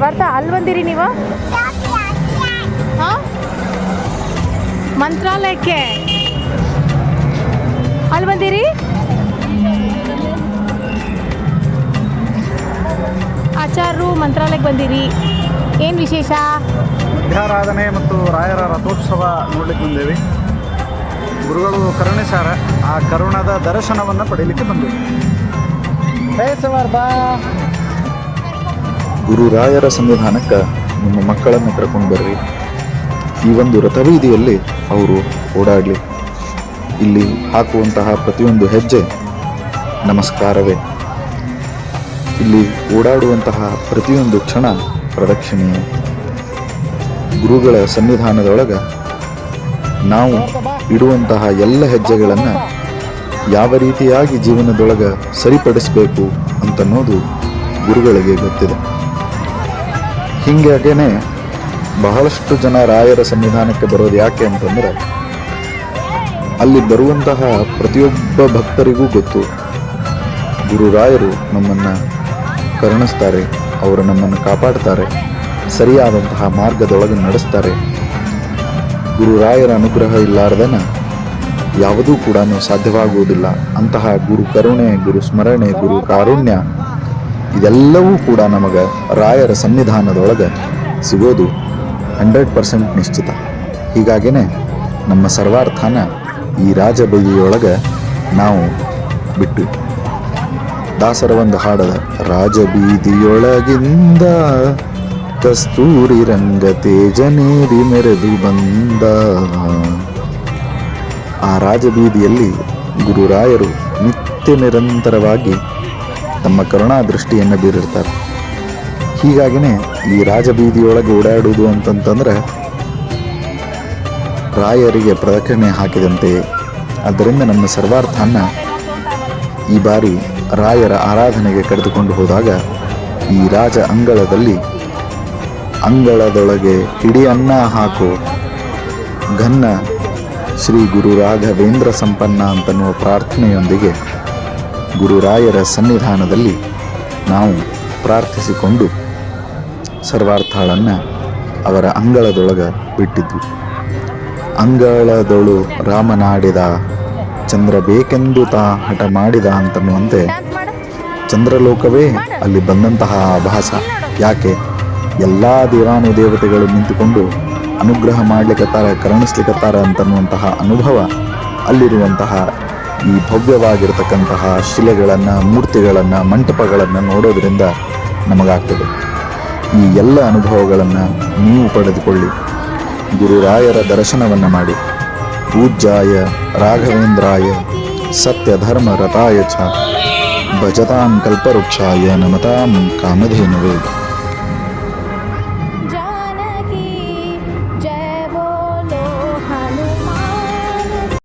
ಸರ್ವಾರ್ಥ ಅಲ್ಲಿ ಬಂದಿರಿ ನೀವು? ಹಾಂ? ಮಂತ್ರಾಲಯಕ್ಕೆ. ಅಲ್ಲಿ ಬಂದಿರಿ? ಆಚಾರ್ಯರು ಮಂತ್ರಾಲಯಕ್ಕೆ ಬಂದಿರಿ. ಏನು ವಿಶೇಷ? ವಿದ್ಯಾರಾಧನೆ ಮತ್ತು ರಾಯರ ರಥೋತ್ಸವ ನೋಡ್ಲಿಕ್ಕೆ ಬಂದೇವಿ. ಗುರುಗಳು ಕರುಣಿಸಾರ ಆ ಕರುಣದ ದರ್ಶನವನ್ನು ಪಡೀಲಿಕ್ಕೆ ಬಂದಿವೆ. ಬಾ ಗುರುರಾಯರ ಸನ್ನಿಧಾನಕ್ಕೆ ನಿಮ್ಮ ಮಕ್ಕಳನ್ನು ಕರ್ಕೊಂಡು ಬರ್ರಿ. ಈ ಒಂದು ರಥಬೀದಿಯಲ್ಲಿ ಅವರು ಓಡಾಡಲಿ. ಇಲ್ಲಿ ಹಾಕುವಂತಹ ಪ್ರತಿಯೊಂದು ಹೆಜ್ಜೆ ನಮಸ್ಕಾರವೇ. ಇಲ್ಲಿ ಓಡಾಡುವಂತಹ ಪ್ರತಿಯೊಂದು ಕ್ಷಣ ಪ್ರದಕ್ಷಿಣೆಯ. ಗುರುಗಳ ಸನ್ನಿಧಾನದೊಳಗೆ ನಾವು ಇಡುವಂತಹ ಎಲ್ಲ ಹೆಜ್ಜೆಗಳನ್ನು ಯಾವ ರೀತಿಯಾಗಿ ಜೀವನದೊಳಗೆ ಸರಿಪಡಿಸಬೇಕು ಅಂತನ್ನೋದು ಗುರುಗಳಿಗೆ ಗೊತ್ತಿದೆ. ಹೀಗಾಗೇನೆ ಬಹಳಷ್ಟು ಜನ ರಾಯರ ಸನ್ನಿಧಾನಕ್ಕೆ ಬರೋದು ಯಾಕೆ ಅಂತಂದ್ರೆ, ಅಲ್ಲಿ ಬರುವಂತಹ ಪ್ರತಿಯೊಬ್ಬ ಭಕ್ತರಿಗೂ ಗೊತ್ತು. ಗುರುರಾಯರು ನಮ್ಮನ್ನು ಕರುಣಿಸ್ತಾರೆ, ಅವರು ನಮ್ಮನ್ನು ಕಾಪಾಡ್ತಾರೆ, ಸರಿಯಾದಂತಹ ಮಾರ್ಗದೊಳಗೆ ನಡೆಸ್ತಾರೆ. ಗುರುರಾಯರ ಅನುಗ್ರಹ ಇಲ್ಲಾರ್ದನ ಯಾವುದೂ ಕೂಡ ಸಾಧ್ಯವಾಗುವುದಿಲ್ಲ. ಅಂತಹ ಗುರು ಕರುಣೆ, ಗುರು ಸ್ಮರಣೆ, ಗುರು ಕಾರುಣ್ಯ ಇದೆಲ್ಲವೂ ಕೂಡ ನಮಗೆ ರಾಯರ ಸನ್ನಿಧಾನದೊಳಗೆ ಸಿಗೋದು ಹಂಡ್ರೆಡ್ ಪರ್ಸೆಂಟ್ ನಿಶ್ಚಿತ. ಹೀಗಾಗಿನೇ ನಮ್ಮ ಸರ್ವಾರ್ಥನ ಈ ರಾಜಬೀದಿಯೊಳಗೆ ನಾವು ಬಿಟ್ಟು ದಾಸರ ಒಂದು ಹಾಡದ ರಾಜಬೀದಿಯೊಳಗಿಂದ ಕಸ್ತೂರಿ ರಂಗ ತೇಜನೇರಿ ಮೆರೆದು ಬಂದ. ಆ ರಾಜಬೀದಿಯಲ್ಲಿ ಗುರುರಾಯರು ನಿತ್ಯ ನಿರಂತರವಾಗಿ ತಮ್ಮ ಕರುಣಾ ದೃಷ್ಟಿಯನ್ನು ಬೀರಿರ್ತಾರೆ. ಹೀಗಾಗಿನೇ ಈ ರಾಜಬೀದಿಯೊಳಗೆ ಓಡಾಡುವುದು ಅಂತಂತಂದ್ರೆ ರಾಯರಿಗೆ ಪ್ರದಕ್ಷಿಣೆ ಹಾಕಿದಂತೆ, ಅದರಿಂದ ನಮ್ಮ ಸರ್ವಾರ್ಥನ ಈ ಬಾರಿ ರಾಯರ ಆರಾಧನೆಗೆ ಕರೆದುಕೊಂಡು ಹೋದಾಗ ಈ ರಾಜ ಅಂಗಳದಲ್ಲಿ ಅಂಗಳದೊಳಗೆ ಹಿಡಿ ಅನ್ನ ಹಾಕು ಘನ್ನ ಶ್ರೀ ಗುರು ರಾಘವೇಂದ್ರ ಸಂಪನ್ನ ಅಂತನ್ನುವ ಪ್ರಾರ್ಥನೆಯೊಂದಿಗೆ ಗುರುರಾಯರ ಸನ್ನಿಧಾನದಲ್ಲಿ ನಾವು ಪ್ರಾರ್ಥಿಸಿಕೊಂಡು ಸರ್ವಾರ್ಥಗಳನ್ನು ಅವರ ಅಂಗಳದೊಳಗೆ ಬಿಟ್ಟಿದ್ವಿ. ಅಂಗಳದೊಳು ರಾಮನಾಡಿದ ಚಂದ್ರ ಬೇಕೆಂದು ತಾ ಹಠ ಮಾಡಿದ ಅಂತನ್ನುವಂತೆ ಚಂದ್ರಲೋಕವೇ ಅಲ್ಲಿ ಬಂದಂತಹ ಭಾಸ. ಯಾಕೆ? ಎಲ್ಲ ದೇವಾನು ದೇವತೆಗಳು ನಿಂತುಕೊಂಡು ಅನುಗ್ರಹ ಮಾಡಲಿಕ್ಕತ್ತಾರ ಕರುಣಿಸ್ಲಿಕ್ಕತ್ತಾರ ಅಂತನ್ನುವಂತಹ ಅನುಭವ ಅಲ್ಲಿರುವಂತಹ ಈ ಭವ್ಯವಾಗಿರತಕ್ಕಂತಹ ಶಿಲೆಗಳನ್ನು, ಮೂರ್ತಿಗಳನ್ನು, ಮಂಟಪಗಳನ್ನು ನೋಡೋದರಿಂದ ನಮಗಾಗ್ತದೆ. ಈ ಎಲ್ಲ ಅನುಭವಗಳನ್ನು ನೀವು ಪಡೆದುಕೊಳ್ಳಿ. ಗುರುರಾಯರ ದರ್ಶನವನ್ನು ಮಾಡಿ. ಪೂಜ್ಯಾಯ ರಾಘವೇಂದ್ರಾಯ ಸತ್ಯ ಧರ್ಮ ರಥಾಯ ಚ ಭಜತಾಂ ಕಲ್ಪವೃಕ್ಷಾಯ ನಮತಾಂ ಕಾಮಧೇನವೇ.